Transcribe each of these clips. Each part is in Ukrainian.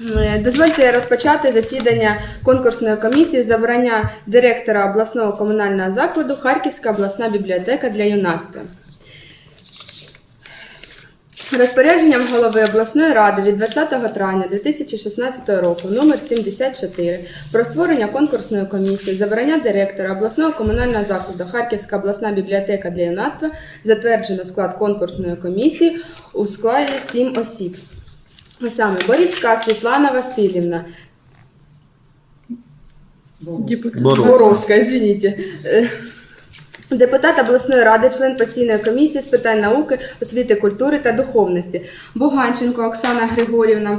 Е, Дозвольте розпочати засідання конкурсної комісії з обрання директора обласного комунального закладу Харківська обласна бібліотека для юнацтва. Розпорядженням голови обласної ради від 20 травня 2016 року номер 74 про створення конкурсної комісії з обрання директора обласного комунального закладу Харківська обласна бібліотека для юнацтва затверджено склад конкурсної комісії у складі 7 осіб. А саме Борівська Світлана Васильівна, Боровська. Боровська, извините. Е, Депутат обласної ради, член постійної комісії з питань науки, освіти, культури та духовності. Боганченко Оксана Григорівна,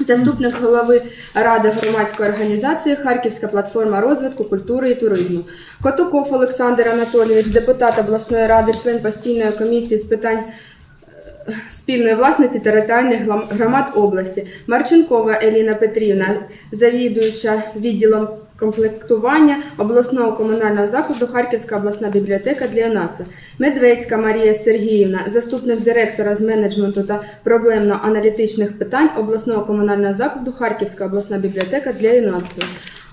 заступник голови ради громадської організації Харківська платформа розвитку культури і туризму. Котуков Олександр Анатолійович, депутат обласної ради, член постійної комісії з питань спільної власниці територіальних громад області. Марченкова Еліна Петрівна, завідуюча відділом комплектування обласного комунального закладу Харківська обласна бібліотека для юнацтва. Медведська Марія Сергіївна, заступник директора з менеджменту та проблемно-аналітичних питань обласного комунального закладу Харківська обласна бібліотека для юнацтва.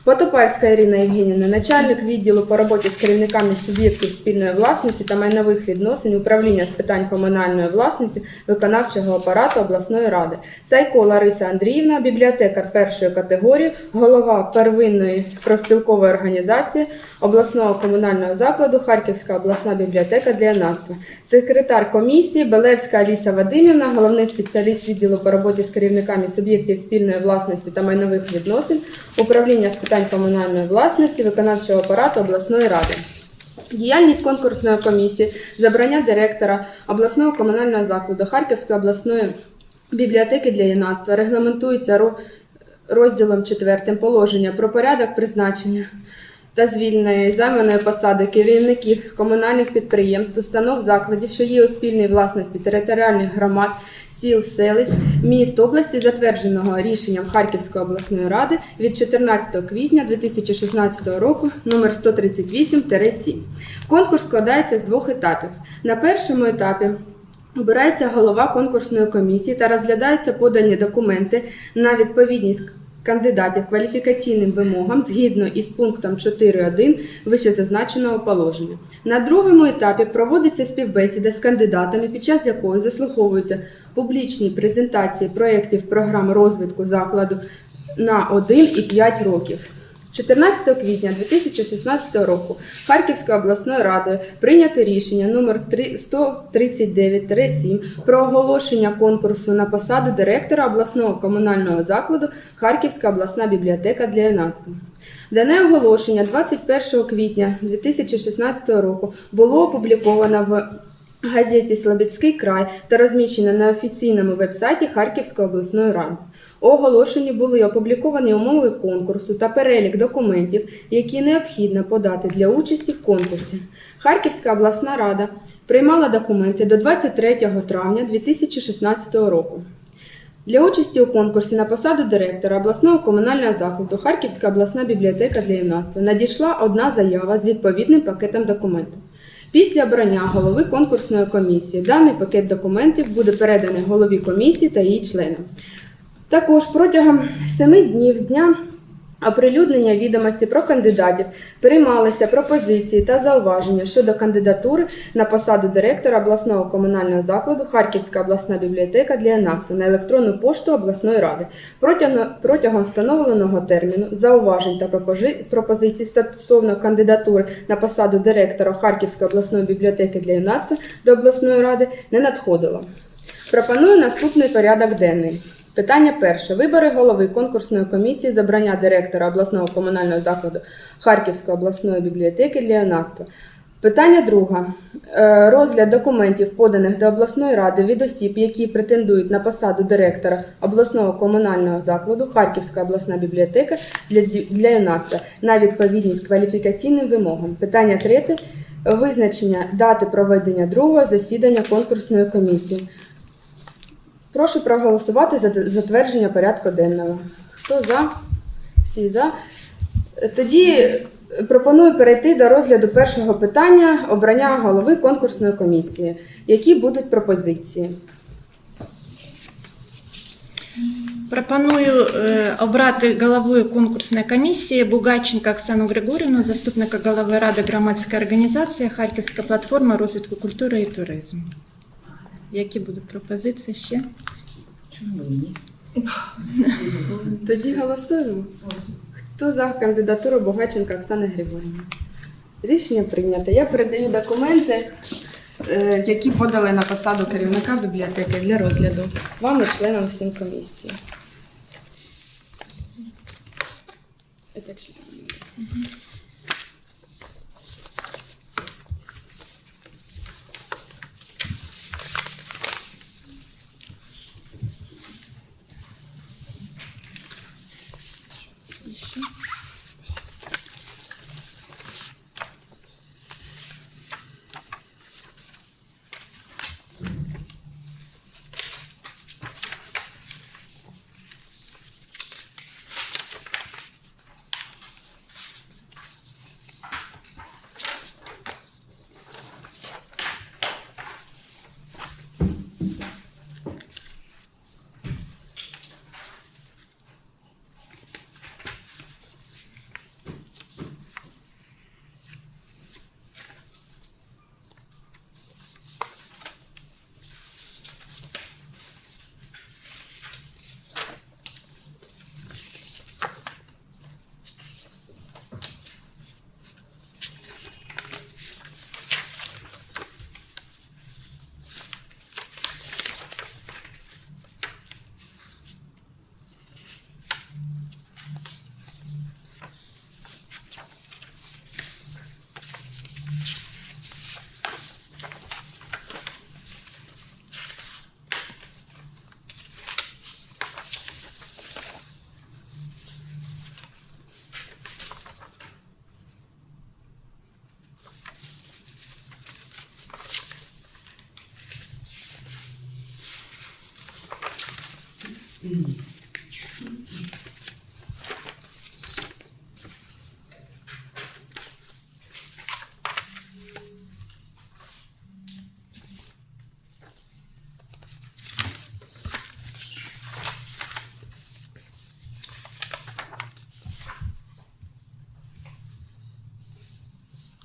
Потопальська Ірина Євгенівна, начальник відділу по роботі з керівниками суб'єктів спільної власності та майнових відносин управління з питань комунальної власності виконавчого апарату обласної ради. Сайко Лариса Андріївна, бібліотекар першої категорії, голова первинної профспілкової організації обласного комунального закладу Харківська обласна бібліотека для юнацтва. Секретар комісії Белевська Аліса Вадимівна, головний спеціаліст відділу по роботі з керівниками суб'єктів спільної власності та майнових відносин, управління з питань комунальної власності, виконавчого апарату обласної ради. Діяльність конкурсної комісії, забрання директора обласного комунального закладу Харківської обласної бібліотеки для юнацтва регламентується розділом 4 положення про порядок призначення та звільнення займаної посади керівників комунальних підприємств, установ закладів, що є у спільній власності територіальних громад, сіл, селищ, міст області, затвердженого рішенням Харківської обласної ради від 14 квітня 2016 року номер 138-7. Конкурс складається з двох етапів. На першому етапі Обирається голова конкурсної комісії та розглядаються подані документи на відповідність кандидатів кваліфікаційним вимогам згідно із пунктом 4.1 вищезазначеного положення. На другому етапі проводиться співбесіда з кандидатами, під час якої заслуховуються публічні презентації проєктів програм розвитку закладу на 1 і 5 років. 14 квітня 2016 року Харківською обласною радою прийнято рішення номер 139-7 про оголошення конкурсу на посаду директора обласного комунального закладу Харківська обласна бібліотека для юнацтва. Дане оголошення 21 квітня 2016 року було опубліковано в газеті Слобідський край та розміщено на офіційному вебсайті Харківської обласної ради. У оголошенні були опубліковані умови конкурсу та перелік документів, які необхідно подати для участі в конкурсі. Харківська обласна рада приймала документи до 23 травня 2016 року. Для участі у конкурсі на посаду директора обласного комунального закладу Харківська обласна бібліотека для юнацтва надійшла одна заява з відповідним пакетом документів. Після обрання голови конкурсної комісії даний пакет документів буде переданий голові комісії та її членам. Також протягом семи днів з дня оприлюднення відомості про кандидатів приймалися пропозиції та зауваження щодо кандидатури на посаду директора обласного комунального закладу Харківська обласна бібліотека для юнацтва на електронну пошту обласної ради. Протягом, встановленого терміну зауважень та пропозицій стосовно кандидатури на посаду директора Харківської обласної бібліотеки для юнацтва до обласної ради не надходило. Пропоную наступний порядок денний. Питання перше. Вибори голови конкурсної комісії забрання директора обласного комунального закладу Харківської обласної бібліотеки для юнацтва. Питання друге. Е, Розгляд документів, поданих до обласної ради від осіб, які претендують на посаду директора обласного комунального закладу Харківська обласна бібліотека для, для юнацтва на відповідність кваліфікаційним вимогам. Питання третє. Визначення дати проведення другого засідання конкурсної комісії. Прошу проголосувати за затвердження порядку денного. Хто за? Всі за. Тоді пропоную перейти до розгляду першого питання обрання голови конкурсної комісії. Які будуть пропозиції? Пропоную е, обрати головою конкурсної комісії Бугайченка Оксану Григорівну, заступника голови ради громадської організації Харківська платформа розвитку культури і туризму. Які будуть пропозиції ще? Чому ні? Тоді голосуємо. Хто за кандидатуру Богаченка Оксани Григорівни? Рішення прийнято. Я передаю документи, е, які подали на посаду керівника бібліотеки для розгляду вам і членам всім комісії.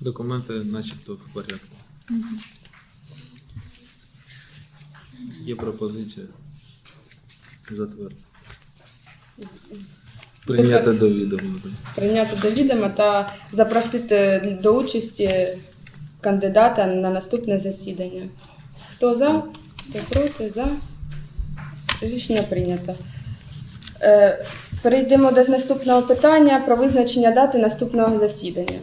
Документи начебто в порядку. Є пропозиція затвердити. Прийняти до відома. прийняти до відома та запросити до участі кандидата на наступне засідання. Хто за? Хто проти? За? Рішення прийнято. Е, перейдемо до наступного питання про визначення дати наступного засідання.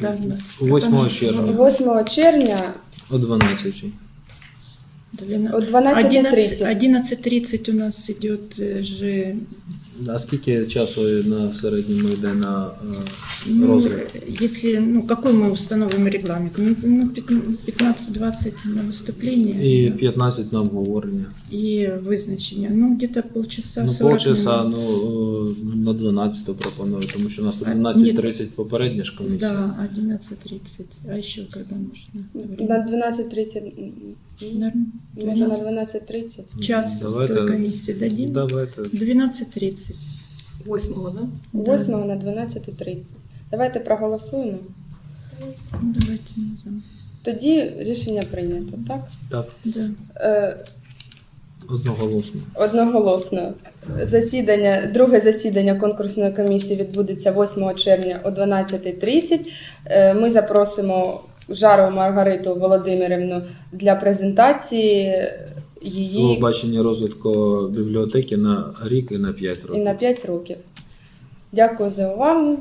Коли в нас? 8 червня 8 червня о 12. о 12.30. 11.30 у нас идет э, же А скільки часу на середньому йде на е, Ну, розгляд? если, ну, какой мы установим регламент? Ну, ну, пят- 15-20 на выступление І 15 на обговорення. и вызначение. Ну, где-то полчаса, Ну, 40 полчаса, минут. ну е, на 12 пропоную, тому що у нас А, 11.30 попередня ж комісія. Да, 11.30. А еще когда можно? На 12.30. Норм- Може на 12.30. Час Давайте. той комиссии дадим? Давайте. 12.30. Восьмого, да? 8 на 12.30. Давайте проголосуємо. Ну, давайте. Тоді рішення прийнято, так? Так, Да. Е, одноголосно. Одноголосно. Засідання, друге засідання конкурсної комісії відбудеться 8 червня о 12.30. Е, Ми запросимо Жарову Маргариту Володимирівну для презентації Свого її бачення розвитку бібліотеки на рік і на 5 і років. на 5 років. Дякую за увагу.